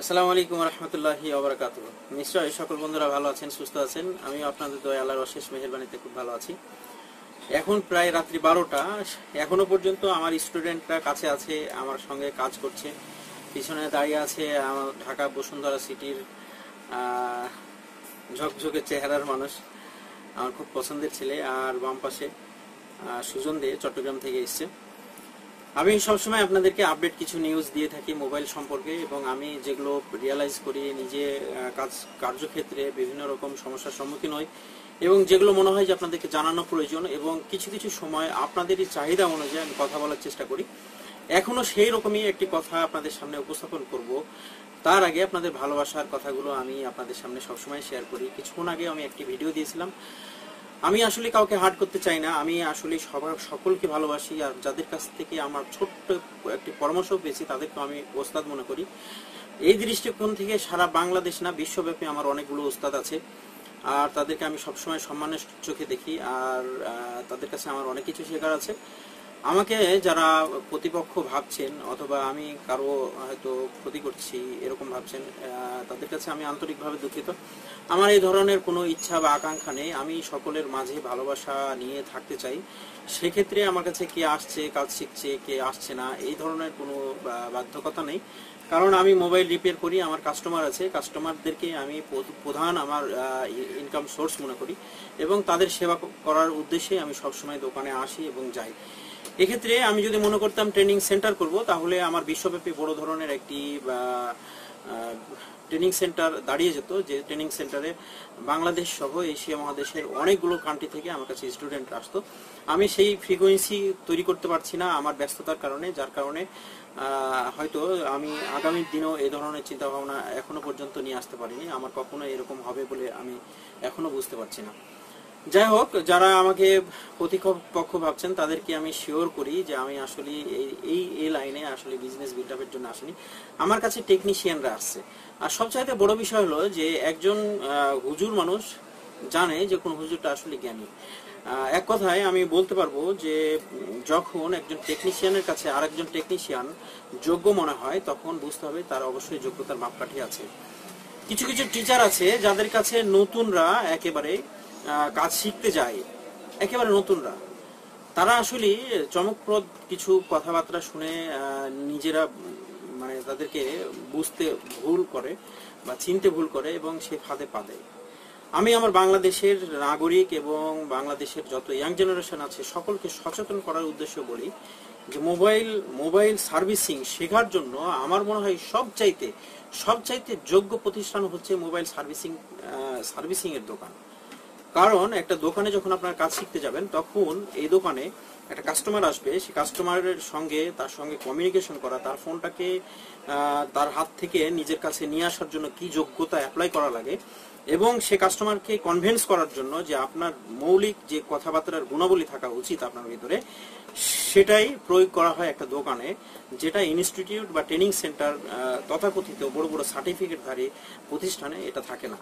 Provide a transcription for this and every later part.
আসসালামু আলাইকুম রহমতুল্লাহি ওবরাকাত নিশ্চয়ই সকল বন্ধুরা ভালো আছেন, সুস্থ আছেন। আমি আপনাদের দয়া আল্লাহর অশেষ মেহেরবানিতে খুব ভালো আছি। এখন প্রায় রাত্রি বারোটা। এখনও পর্যন্ত আমার স্টুডেন্টরা কাছে আছে, আমার সঙ্গে কাজ করছে। পিছনে দাঁড়িয়ে আছে আমার ঢাকা বসুন্ধরা সিটির ঝকঝকে চেহারার মানুষ, আমার খুব পছন্দের ছেলে আর বাম পাশে সুজন দে চট্টগ্রাম থেকে এসছে। আমি সবসময় আপনাদেরকে আপডেট কিছু নিউজ দিয়ে থাকি মোবাইল সম্পর্কে এবং আমি যেগুলো রিয়েলাইজ করি, নিজে কাজ, কার্যক্ষেত্রে বিভিন্ন রকম সমস্যার সম্মুখীন হই এবং যেগুলো মনে হয় যে আপনাদেরকে জানানো প্রয়োজন এবং কিছু কিছু সময় আপনাদেরই চাহিদা অনুযায়ী আমি কথা বলার চেষ্টা করি। এখনও সেই রকমই একটি কথা আপনাদের সামনে উপস্থাপন করব। তার আগে আপনাদের ভালোবাসার কথাগুলো আমি আপনাদের সামনে সবসময় শেয়ার করি। কিছুক্ষণ আগে আমি একটি ভিডিও দিয়েছিলাম। আমি আসলে কাউকে হার্ট করতে চাই না। আমি আসলে সবার, সকলকে ভালোবাসি আর যাদের কাছ থেকে আমার ছোট্ট একটি পরামর্শ পেয়েছি তাদেরকে আমি ওস্তাদ মনে করি। এই দৃষ্টিকোণ থেকে সারা বাংলাদেশ না, বিশ্বব্যাপী আমার অনেকগুলো ওস্তাদ আছে। আর তাদেরকে আমি সবসময় সম্মানের চোখে দেখি। আর তাদের কাছে আমার অনেক কিছু শেখার আছে। আমাকে যারা প্রতিপক্ষ ভাবছেন অথবা আমি কারও হয়তো ক্ষতি করছি, এরকম ভাবছেন তাদের কাছে আমি আন্তরিকভাবে দুঃখিত। আমার এই ধরনের কোনো ইচ্ছা বা আকাঙ্ক্ষা নেই। আমি সকলের মাঝে ভালোবাসা নিয়ে থাকতে চাই। সেক্ষেত্রে আমার কাছে কে আসছে, কাজ শিখছে, কে আসছে না, এই ধরনের কোনো বাধ্যকতা নেই। কারণ আমি মোবাইল রিপেয়ার করি, আমার কাস্টমার আছে। কাস্টমারদেরকে আমি প্রধান আমার ইনকাম সোর্স মনে করি এবং তাদের সেবা করার উদ্দেশ্যে আমি সবসময় দোকানে আসি এবং যাই। এক্ষেত্রে আমি যদি মনে করতাম ট্রেনিং সেন্টার করব, তাহলে আমার বিশ্বব্যাপী বড় ধরনের একটি ট্রেনিং সেন্টার দাঁড়িয়ে যেত, যে ট্রেনিং সেন্টারে বাংলাদেশ সহ এশিয়া মহাদেশের অনেকগুলো কান্ট্রি থেকে আমার কাছে স্টুডেন্ট আসতো। আমি সেই ফ্রিকোয়েন্সি তৈরি করতে পারছি না আমার ব্যস্ততার কারণে, যার কারণে হয়তো আমি আগামী দিনেও এই ধরনের চিন্তাভাবনা এখনও পর্যন্ত নিয়ে আসতে পারিনি। আমার কখনো এরকম হবে বলে আমি এখনও বুঝতে পারছি না। যাই হোক যারা আমাকে প্রতিপক্ষ ভাবছেন, তাদেরকে আমি শিওর করি যে আমি আসলে এই এই লাইনে আসলে বিজনেস বিল্ড আপের জন্য আসিনি। আমার কাছে টেকনিশিয়ানরা আসছে। আর সবচাইতে বড় বিষয় হলো যে একজন হুজুর মানুষ জানে যে কোন হুজুরটা আসলে জ্ঞানী। এক কথায় আমি বলতে পারব যে, যখন একজন টেকনিশিয়ানের কাছে আরেকজন টেকনিশিয়ান যোগ্য মনে হয়, তখন বুঝতে হবে তার অবশ্যই যোগ্যতার মাপকাঠি আছে। কিছু কিছু টিচার আছে যাদের কাছে নতুনরা একেবারে কাজ শিখতে যায়। একেবারে নতুনরা। তারা আসলে চমকপ্রদ কিছু কথাবার্তা শুনে নিজেরা মানে তাদেরকে বুঝতে ভুল করে বা চিনতে ভুল করে এবং সে ফাঁদে পা দেয়। আমি আমার বাংলাদেশের নাগরিক এবং বাংলাদেশের যত ইয়াং জেনারেশন আছে, সকলকে সচেতন করার উদ্দেশ্য বলি যে মোবাইল মোবাইল সার্ভিসিং শেখার জন্য আমার মনে হয় সবচাইতে সবচাইতে যোগ্য প্রতিষ্ঠান হচ্ছে মোবাইল সার্ভিসিং সার্ভিসিং এর দোকান। কারণ একটা দোকানে যখন আপনার কাজ শিখতে যাবেন, তখন এই দোকানে একটা কাস্টমার আসবে। সেই কাস্টমারের সঙ্গে, তার সঙ্গে কমিউনিকেশন করা, তার ফোনটাকে তার হাত থেকে নিজের কাছে নিয়ে আসার জন্য কি যোগ্যতা অ্যাপ্লাই করা লাগে এবং সে কাস্টমারকে কনভিন্স করার জন্য যে আপনার মৌলিক যে কথাবার্তার গুণাবলী থাকা উচিত আপনার ভিতরে, সেটাই প্রয়োগ করা হয় একটা দোকানে, যেটা ইনস্টিটিউট বা ট্রেনিং সেন্টার তথাকথিত বড় বড় সার্টিফিকেটধারী প্রতিষ্ঠানে এটা থাকে না।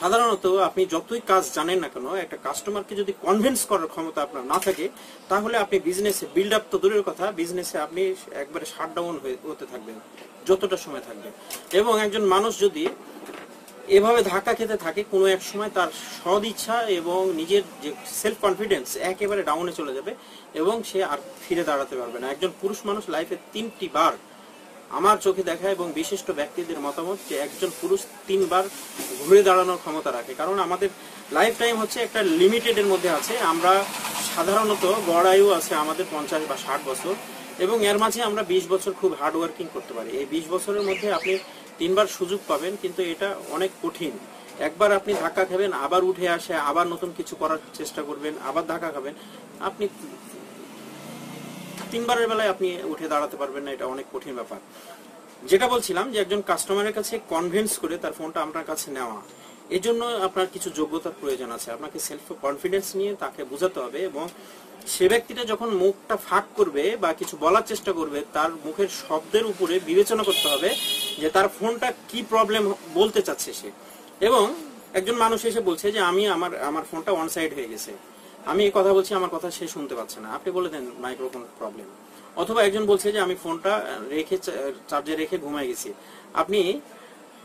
সাধারণত আপনি যতই কাজ জানেন না কেন, একটা কাস্টমারকে যদি কনভিন্স করার ক্ষমতা আপনার না থাকে, তাহলে আপনি বিজনেসে বিল্ড আপ তো দূরের কথা বিজনেসে আপনি একবারে শাট ডাউন হতে থাকবেন, যতটা সময় থাকবে। এবং একজন মানুষ যদি এভাবে ধাক্কা খেতে থাকে, কোনো এক সময় তার সদ ইচ্ছা এবং নিজের যে সেলফ কনফিডেন্স একেবারে ডাউনে চলে যাবে এবং সে আর ফিরে দাঁড়াতে পারবে না। একজন পুরুষ মানুষ লাইফে তিনটি বার আমার চোখে দেখা এবং বিশিষ্ট ব্যক্তিদের মতামত যে একজন পুরুষ তিনবার ঘুরে দাঁড়ানোর ক্ষমতা রাখে। কারণ আমাদের লাইফ টাইম হচ্ছে একটা লিমিটেডের মধ্যে আছে। আমরা সাধারণত গড় আয়ু আছে আমাদের পঞ্চাশ বা ষাট বছর এবং এর মাঝে আমরা বিশ বছর খুব হার্ড ওয়ার্কিং করতে পারি। এই বিশ বছরের মধ্যে আপনি তিনবার সুযোগ পাবেন, কিন্তু এটা অনেক কঠিন। একবার আপনি ধাক্কা খাবেন, আবার উঠে আসে, আবার নতুন কিছু করার চেষ্টা করবেন, আবার ধাক্কা খাবেন। আপনি তিনবারের বেলায় আপনি উঠে দাঁড়াতে পারবেন না, এটা অনেক কঠিন ব্যাপার। যেটা বলছিলাম যে একজন কাস্টমারের কাছে কনভিন্স করে তার ফোনটা আপনার কাছে নেওয়া। এই জন্য আপনার কিছু যোগ্যতার প্রয়োজন আছে। আপনাকে সেলফ কনফিডেন্স নিয়ে তাকে বোঝাতে হবে এবং সে ব্যক্তিটা যখন মুখটা ফাঁক করবে বা কিছু বলার চেষ্টা করবে, তার মুখের শব্দের উপরে বিবেচনা করতে হবে যে তার ফোনটা কি প্রবলেম বলতে চাচ্ছে সে। এবং একজন মানুষ এসে বলছে যে, আমি আমার আমার ফোনটা ওয়ান সাইড হয়ে গেছে। আমি এই কথা বলছি, আমার কথা সে শুনতে পাচ্ছে না। আপনি বলে দেন মাইক্রোফোন প্রবলেম অথবা একজন বলছে যে, আমি ফোনটা রেখে, চার্জে রেখে ঘুমাই গেছি। আপনি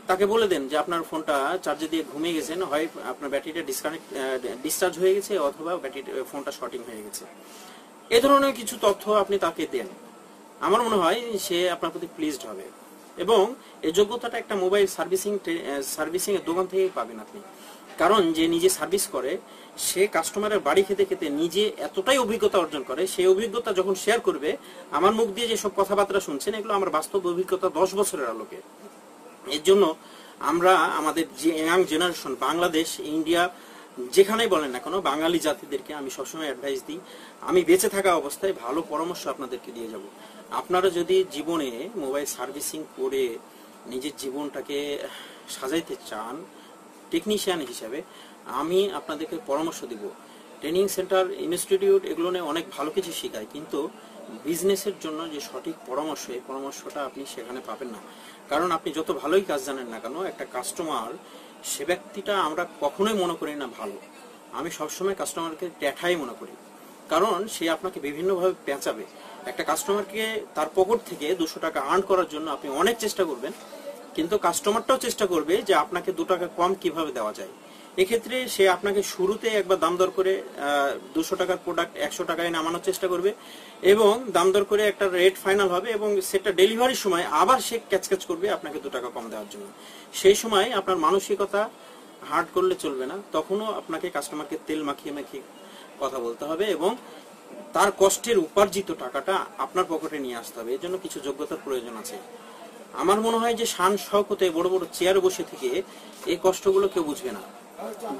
তাকে বলে দেন যে আপনার ফোনটা চার্জে দিয়ে ঘুমিয়ে গেছেন, হয় আপনার ব্যাটারিটা ডিসকানেক্ট ডিসচার্জ হয়ে গেছে অথবা ব্যাটারি ফোনটা শর্টিং হয়ে গেছে। এ ধরনের কিছু তথ্য আপনি তাকে দেন। আমার মনে হয় সে আপনার প্রতি প্লিজড হবে এবং এই যোগ্যতাটা একটা মোবাইল সার্ভিসিং সার্ভিসিং এর দোকান থেকেই পাবেন আপনি। কারণ যে নিজে সার্ভিস করে, সে কাস্টমারের বাড়ি খেতে খেতে নিজে এতটাই অভিজ্ঞতা অর্জন করে সেই অভিজ্ঞতা যখন শেয়ার করবে, আমার মুখ দিয়ে যেসব কথাবার্তা শুনছেন, এগুলো আমার বাস্তব অভিজ্ঞতা দশ বছরের আলোকে। এর জন্য আমরা আমাদের যে ইয়াং জেনারেশন বাংলাদেশ, ইন্ডিয়া, যেখানেই বলেন না কেন, বাঙালি জাতিদেরকে আমি সবসময় অ্যাডভাইস দিই, আমি বেঁচে থাকা অবস্থায় ভালো পরামর্শ আপনাদেরকে দিয়ে যাব। আপনারা যদি জীবনে মোবাইল সার্ভিসিং করে নিজের জীবনটাকে সাজাইতে চান টেকনিশিয়ান হিসাবে, আমি আপনাদেরকে পরামর্শ দিব। ট্রেনিং সেন্টার ইনস্টিটিউট এগুলো নিয়ে অনেক ভালো কিছু শেখায়, কিন্তু বিজনেসের জন্য যে সঠিক পরামর্শ, এই পরামর্শটা আপনি সেখানে পাবেন না। কারণ আপনি যত ভালোই কাজ জানেন না কেন, একটা কাস্টমার সে ব্যক্তিটা আমরা কখনোই মনে করি না ভালো। আমি সবসময় কাস্টমারকে ট্যাঠাই মনে করি। কারণ সে আপনাকে বিভিন্নভাবে পেঁচাবে। একটা কাস্টমারকে তার পকেট থেকে দুশো টাকা আর্ন করার জন্য আপনি অনেক চেষ্টা করবেন, কিন্তু কাস্টমারটাও চেষ্টা করবে যে আপনাকে দু টাকা কম কীভাবে দেওয়া যায়। এক্ষেত্রে সে আপনাকে শুরুতে একবার দাম দর করে দুশো টাকার প্রোডাক্ট একশো টাকায় নামানোর চেষ্টা করবে এবং দাম দর করে একটা রেট ফাইনাল হবে এবং সেটা ডেলিভারির সময় আবার সে ক্যাচক্যাচ করবে আপনাকে দু টাকা কম দেওয়ার জন্য। সেই সময় আপনার মানসিকতা হার্ড করলে চলবে না, তখনও আপনাকে কাস্টমারকে তেল মাখিয়ে মাখিয়ে কথা বলতে হবে এবং তার কষ্টের উপার্জিত টাকাটা আপনার পকেটে নিয়ে আসতে হবে। এর জন্য কিছু যোগ্যতার প্রয়োজন আছে। আমার মনে হয় যে শান শওকতে বড় বড় চেয়ারে বসে থেকে এই কষ্টগুলো কেউ বুঝবে না।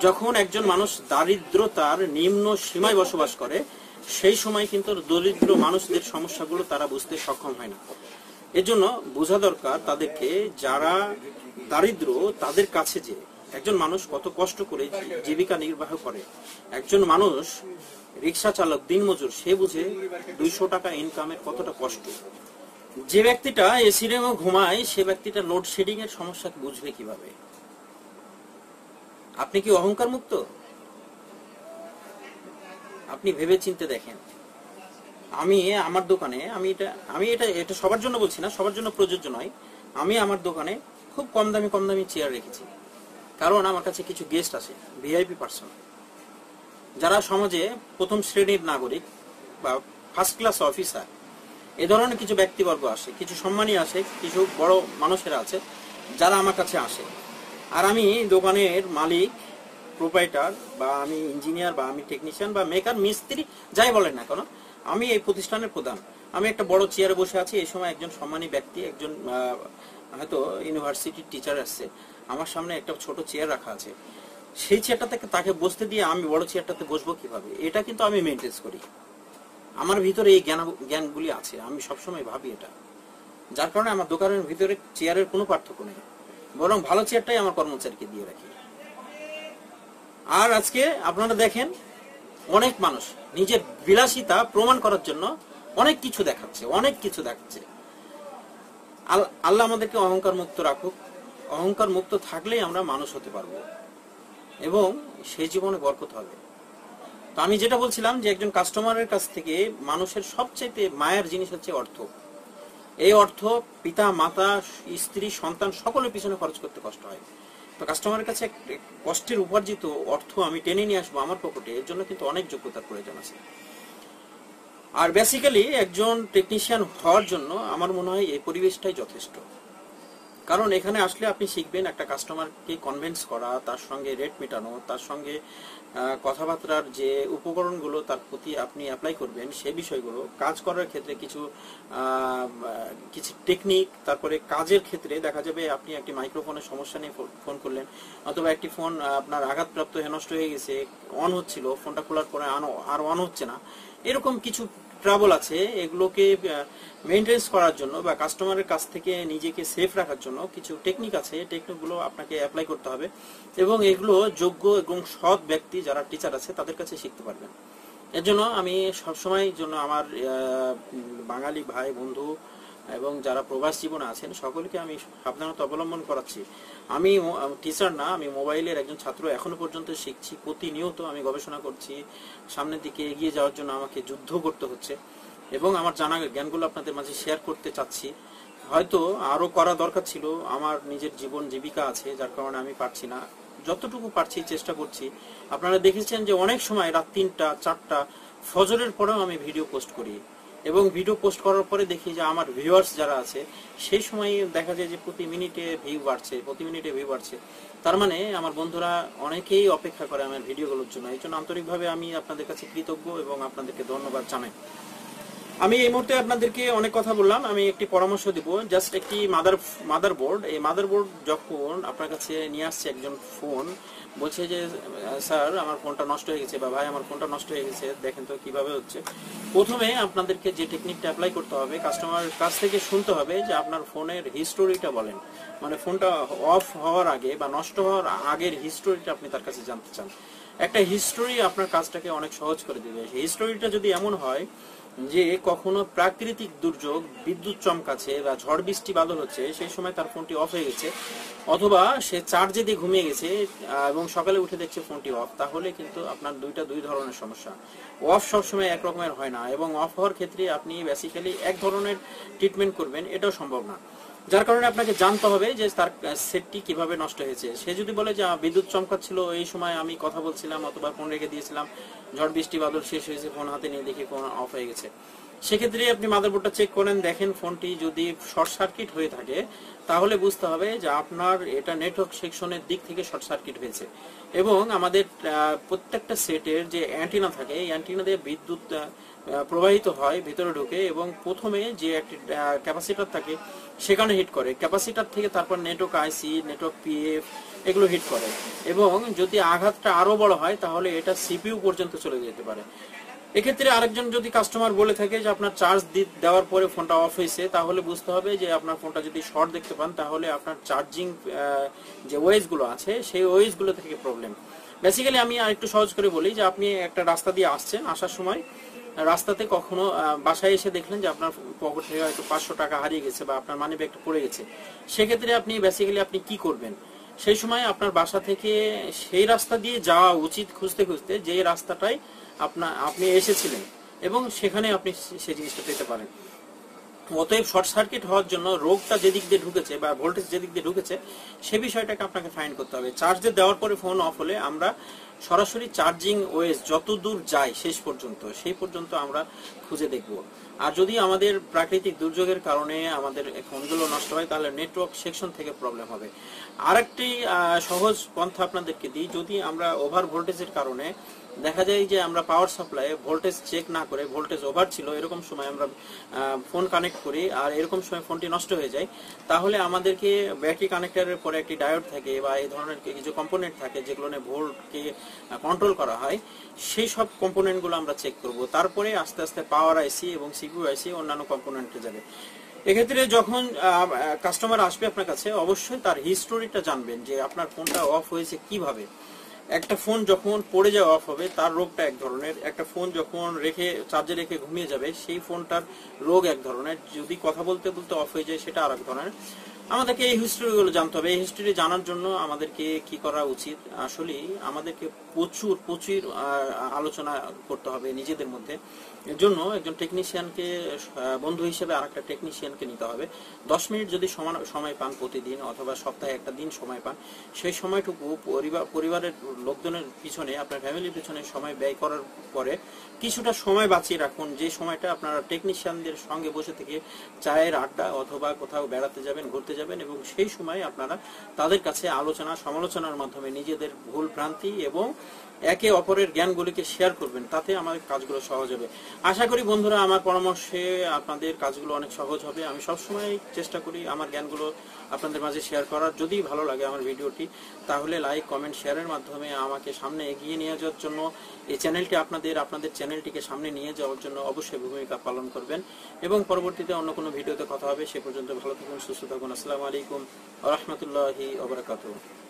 যখন একজন মানুষ দারিদ্রতার নিম্ন সীমায় বসবাস করে, সেই সময় কিন্তু দরিদ্র মানুষদের সমস্যাগুলো তারা বুঝতে সক্ষম হয় না। এজন্য বোঝা দরকার তাদেরকে যারা দারিদ্র, তাদের কাছে যে একজন মানুষ কত কষ্ট করে জীবিকা নির্বাহ করে। একজন মানুষ রিক্সা চালক, দিনমজুর, সে বুঝে দুইশো টাকা ইনকামের কতটা কষ্ট। যে ব্যক্তিটা এসি রুমে ঘুমায়, সে ব্যক্তিটা লোডশেডিং এর সমস্যা বুঝবে কীভাবে? আপনি কি অহংকার মুক্ত আপনি ভেবে চিনতে দেখেন। আমি আমার দোকানে, আমি এটা আমি এটা এটা সবার জন্য বলছি না, সবার জন্য প্রযোজ্য নয়। আমি আমার দোকানে খুব কম দামি কম দামি চেয়ার রেখেছি। কারণ আমার কাছে কিছু গেস্ট আছে ভিআইপি পার্সন যারা সমাজে প্রথম শ্রেণির নাগরিক বা ফার্স্ট ক্লাস অফিসার এ ধরনের কিছু ব্যক্তিবর্গ আসে, কিছু সম্মানী আসে, কিছু বড় মানুষেরা আছে, যারা আমার কাছে আসে। আর আমি দোকানের মালিক প্রোপাইটার বা আমি ইঞ্জিনিয়ার বা আমি টেকনিশিয়ান বা মেকার মিস্ত্রি, যাই বলেন না কেন, আমি এই প্রতিষ্ঠানের প্রধান। আমি একটা বড় চেয়ারে বসে আছি, এই সময় একজন সম্মানী ব্যক্তি, একজন হয়তো ইউনিভার্সিটির টিচার আসছে। আমার সামনে একটা ছোট চেয়ার রাখা আছে। সেই চেয়ারটা থেকে তাকে বসতে দিয়ে আমি বড় চেয়ারটাতে বসবো কীভাবে? এটা কিন্তু আমি মেনটেন করি। আমার ভিতরে এই জ্ঞান, জ্ঞানগুলি আছে। আমি সবসময় ভাবি এটা। যার কারণে আমার দোকানের ভিতরে চেয়ারের কোনো পার্থক্য নেই। বরং ভালো চেয়ারটাই আমার কর্মচারীকে দিয়ে রাখি। আর আজকে আপনারা দেখেন, অনেক মানুষ নিজের বিলাসিতা প্রমাণ করার জন্য অনেক কিছু দেখাচ্ছে, অনেক কিছু দেখাচ্ছে। আল্লাহ আমাদেরকে অহংকার মুক্ত রাখুক, অহংকার মুক্ত থাকলেই আমরা মানুষ হতে পারব এবং সে জীবনে বরকত হবে। তো আমি যেটা বলছিলাম যে একজন কাস্টমারের কাছ থেকে মানুষের সবচেয়ে মায়ের জিনিস হচ্ছে অর্থ। এই অর্থ পিতা, মাতা, স্ত্রী, সন্তান সকলের পিছনে খরচ করতে কষ্ট হয়। তো কাস্টমারের কাছে কষ্টের উপার্জিত অর্থ আমি টেনে নিয়ে আসব আমার পকেটে এর জন্য কিন্তু অনেক যোগ্যতার প্রয়োজন আছে। আর বেসিক্যালি একজন টেকনিশিয়ান হওয়ার জন্য আমার মনে হয় এই পরিবেশটাই যথেষ্ট। কারণ এখানে আসলে আপনি শিখবেন একটা কাস্টমারকে কনভিন্স করা, তার সঙ্গে রেট মেটানো, তার সঙ্গে কথাবার্তার যে উপকরণগুলো তার প্রতি আপনি অ্যাপ্লাই করবেন, সে বিষয়গুলো। কাজ করার ক্ষেত্রে কিছু কিছু টেকনিক তারপরে কাজের ক্ষেত্রে দেখা যাবে আপনি একটি মাইক্রোফোনের সমস্যা নিয়ে ফোন করলেন, অথবা একটি ফোন আপনার আঘাতপ্রাপ্ত হয়ে নষ্ট হয়ে গেছে অন হচ্ছিল ফোনটা খোলার পরে আর অন হচ্ছে না। এরকম কিছু ট্রাবল আছে, এগুলোকে মেনটেন্স করার জন্য বা কাস্টমারের কাছ থেকে নিজেকে সেফ রাখার জন্য কিছু টেকনিক আছে টেকনিকগুলো আপনাকে অ্যাপ্লাই করতে হবে এবং এগুলো যোগ্য এবং সৎ ব্যক্তি যারা টিচার আছে, তাদের কাছে শিখতে পারবেন। এর জন্য আমি সবসময় জন্য আমার বাঙালি ভাই, বন্ধু এবং যারা প্রবাস জীবনে আছেন, সকলকে আমি সাবধানতা অবলম্বন করাচ্ছি। আমি টিচার না, আমি মোবাইলের একজন ছাত্র এখনও পর্যন্ত শিখছি, প্রতিনিয়ত আমি গবেষণা করছি। সামনের দিকে এগিয়ে যাওয়ার জন্য আমাকে যুদ্ধ করতে হচ্ছে এবং আমার জানা জ্ঞানগুলো আপনাদের মাঝে শেয়ার করতে চাচ্ছি। হয়তো আরও করা দরকার ছিল, আমার নিজের জীবন জীবিকা আছে, যার কারণে আমি পারছি না। যতটুকু পারছি, চেষ্টা করছি। আপনারা দেখেছেন যে অনেক সময় রাত তিনটা, চারটা, ফজরের পরেও আমি ভিডিও পোস্ট করি। এবং ভিডিও পোস্ট করার পরে দেখি যে আমার ভিউয়ার্স যারা আছে, সেই সময় দেখা যায় যে প্রতি মিনিটে ভিউ বাড়ছে, প্রতি মিনিটে ভিউ বাড়ছে। তার মানে আমার বন্ধুরা অনেকেই অপেক্ষা করে আমার ভিডিওগুলোর জন্য। এই জন্য আন্তরিকভাবে আমি আপনাদের কাছে কৃতজ্ঞ এবং আপনাদেরকে ধন্যবাদ জানাই। আমি এই মুহূর্তে আপনাদেরকে অনেক কথা বললাম। আমি একটি পরামর্শ দিব। জাস্ট একটি মাদার মাদার বোর্ড এই মাদার বোর্ড যখন আপনার কাছে নিয়ে আসছে একজন ফোন বলছে যে স্যার, আমার ফোনটা নষ্ট হয়ে গেছে বা ভাই, আমার ফোনটা নষ্ট হয়ে গেছে, দেখেন তো কীভাবে হচ্ছে। প্রথমে আপনাদেরকে যে টেকনিকটা অ্যাপ্লাই করতে হবে কাস্টমারের কাছ থেকে শুনতে হবে যে আপনার ফোনের হিস্টোরিটা বলেন। মানে ফোনটা অফ হওয়ার আগে বা নষ্ট হওয়ার আগের হিস্টোরিটা আপনি তার কাছে জানতে চান। একটা হিস্টোরি আপনার কাজটাকে অনেক সহজ করে দেবে। হিস্টোরিটা যদি এমন হয় যে কখনো প্রাকৃতিক দুর্যোগ, বিদ্যুৎ চমকাছে বা ঝড় বৃষ্টি বাদল হচ্ছে, সেই সময় তার ফোনটি অফ হয়ে গেছে। অথবা সে চার্জে দিয়ে ঘুমিয়ে গেছে এবং সকালে উঠে দেখছে ফোনটি অফ। তাহলে কিন্তু আপনার দুইটা, দুই ধরনের সমস্যা। অফ সবসময় এক রকমের হয় না, এবং অফ হওয়ার ক্ষেত্রে আপনি বেসিক্যালি এক ধরনের ট্রিটমেন্ট করবেন, এটাও সম্ভব না। যার কারণে আপনাকে জানতে হবে যে তার সেটটি কীভাবে নষ্ট হয়েছে। সে যদি বলে যে বিদ্যুৎ চমকাচ্ছিল, এই সময় আমি কথা বলছিলাম, অথবা ফোন রেখে দিয়েছিলাম, ঝড় বৃষ্টি বাদল শেষ হয়েছে ফোন হাতে নিয়ে দেখি ফোন অফ হয়ে গেছে। সেক্ষেত্রে আপনি মাদারবোর্ডটা চেক করেন, দেখেন ফোনটি যদি শর্ট সার্কিট হয়ে থাকে, তাহলে বুঝতে হবে যে আপনার এটা নেটওয়ার্ক সেকশনের দিক থেকে শর্ট সার্কিট হয়েছে। এবং আমাদের প্রত্যেকটা সেটের যে অ্যান্টিনা থাকে, এই অ্যান্টিনা দিয়ে বিদ্যুৎ প্রবাহিত হয়, ভিতরে ঢুকে এবং প্রথমে যে একটি ক্যাপাসিটার থাকে সেখানে হিট করে। ক্যাপাসিটার থেকে তারপর নেটওয়ার্ক আইসি নেটওয়ার্ক পিএফ এগুলো হিট করে। এবং যদি আঘাতটা আরও বড় হয়, তাহলে এটা সিপিইউ পর্যন্ত চলে যেতে পারে। এক্ষেত্রে আরেকজন যদি কাস্টমার বলে থাকে যে, আপনার চার্জ দেওয়ার পরে ফোনটা অফ হয়েছে, তাহলে বুঝতে হবে যে, আপনার ফোনটা যদি শর্ট দেখতে পান, তাহলে আপনার চার্জিং যে ওয়েজগুলো আছে, সেই ওয়েজগুলো থেকে প্রবলেম বেসিক্যালি আমি আর একটু সহজ করে বলি যে, আপনি একটা রাস্তা দিয়ে আসছেন, আসার সময় রাস্তাতে কখনো বাসায় এসে দেখলেন যে আপনার পকেট থেকে হয়তো পাঁচশো টাকা হারিয়ে গেছে বা আপনার মানি ব্যাগটা পড়ে গেছে? সেক্ষেত্রে আপনি বেসিক্যালি আপনি কি করবেন? সেই সময় আপনার বাসা থেকে সেই রাস্তা দিয়ে যাওয়া উচিত খুঁজতে খুঁজতে যে রাস্তাটাই আপনার আপনি এসেছিলেন এবং সেখানে আপনি সেই জিনিসটা পেতে পারেন। অতএব শর্ট সার্কিট হওয়ার জন্য রোগটা যেদিক দিয়ে ঢুকেছে বা ভোল্টেজ যেদিক দিয়ে ঢুকেছে, সে বিষয়টাকে আপনাকে ফাইন্ড করতে হবে। চার্জে দেওয়ার পরে ফোন অফ হলে আমরা সরাসরি চার্জিং ওয়েস যত দূর যায় শেষ পর্যন্ত, সেই পর্যন্ত আমরা খুঁজে দেখব। আর যদি আমাদের প্রাকৃতিক দুর্যোগের কারণে আমাদের ফোনগুলো নষ্ট হয়, তাহলে নেটওয়ার্ক সেকশন থেকে প্রবলেম হবে। আরেকটি সহজ পন্থা আপনাদেরকে দিই। যদি আমরা ওভার ভোল্টেজের কারণে দেখা যায় যে আমরা পাওয়ার সাপ্লাই ভোল্টেজ চেক না করে ভোল্টেজ ওভার ছিল, এরকম সময় আমরা ফোন কানেক্ট করি আর এরকম সময় ফোনটি নষ্ট হয়ে যায়। তাহলে আমাদেরকে ব্যাটারি কানেক্টারের পরে একটি ডায়োড থাকে বা এই ধরনের কিছু কম্পোনেন্ট থাকে যেগুলো নিয়ে ভোল্টকে কন্ট্রোল করা হয়, সেই সব কম্পোনেন্টগুলো আমরা চেক করব। তারপরে আস্তে আস্তে পাওয়ার আইসি এবং সিকিউ আইসি অন্যান্য কম্পোনেন্টে যাবে। এক্ষেত্রে যখন কাস্টমার আসবে আপনার কাছে, অবশ্যই তার হিস্টোরিটা জানবেন যে আপনার ফোনটা অফ হয়েছে কীভাবে। একটা ফোন যখন পড়ে যাওয়া অফ হবে, তার রোগটা এক ধরনের। একটা ফোন যখন রেখে চার্জে রেখে ঘুমিয়ে যাবে, সেই ফোনটার রোগ এক ধরনের। যদি কথা বলতে বলতে অফ হয়ে যায়, সেটা আর এক ধরনের। আমাদেরকে এই হিস্ট্রিগুলো জানতে হবে। এই হিস্ট্রি জানার জন্য আমাদেরকে কি করা উচিত? আসলে আমাদেরকে প্রচুর প্রচুর আলোচনা করতে হবে নিজেদের মধ্যে। এর জন্য একজন টেকনিশিয়ানকে বন্ধু হিসেবে আর একটা টেকনিশিয়ানকে নিতে হবে। দশ মিনিট যদি সময় পান প্রতিদিন অথবা সপ্তাহে একটা দিন সময় পান, সেই সময়টুকু পরিবার, পরিবারের লোকজনের পিছনে, আপনার ফ্যামিলির পিছনে সময় ব্যয় করার পরে কিছুটা সময় বাঁচিয়ে রাখুন। যে সময়টা আপনারা টেকনিশিয়ানদের সঙ্গে বসে থেকে চায়ের আড্ডা অথবা কোথাও বেড়াতে যাবেন, ঘুরতে যাবেন এবং সেই সময় আপনারা তাদের কাছে আলোচনা সমালোচনার মাধ্যমে নিজেদের ভুল ভ্রান্তি এবং একে অপরের জ্ঞানগুলিকে শেয়ার করবেন, তাতে আমার কাজগুলো সহজ হবে। আশা করি বন্ধুরা, আমার পরামর্শে আপনাদের কাজগুলো অনেক সহজ হবে। আমি সবসময় চেষ্টা করি আমার জ্ঞানগুলো আপনাদের মাঝে শেয়ার করার। যদি ভালো লাগে আমার ভিডিওটি, তাহলে লাইক কমেন্ট শেয়ারের মাধ্যমে আমাকে সামনে এগিয়ে নিয়ে যাওয়ার জন্য, এই চ্যানেলটি আপনাদের আপনাদের চ্যানেলটিকে সামনে নিয়ে যাওয়ার জন্য অবশ্যই ভূমিকা পালন করবেন। এবং পরবর্তীতে অন্য কোনো ভিডিওতে কথা হবে, সে পর্যন্ত ভালো থাকুন, সুস্থ থাকুন। আসসালামু আলাইকুম রহমতুল্লাহি ওবরাকাতুহ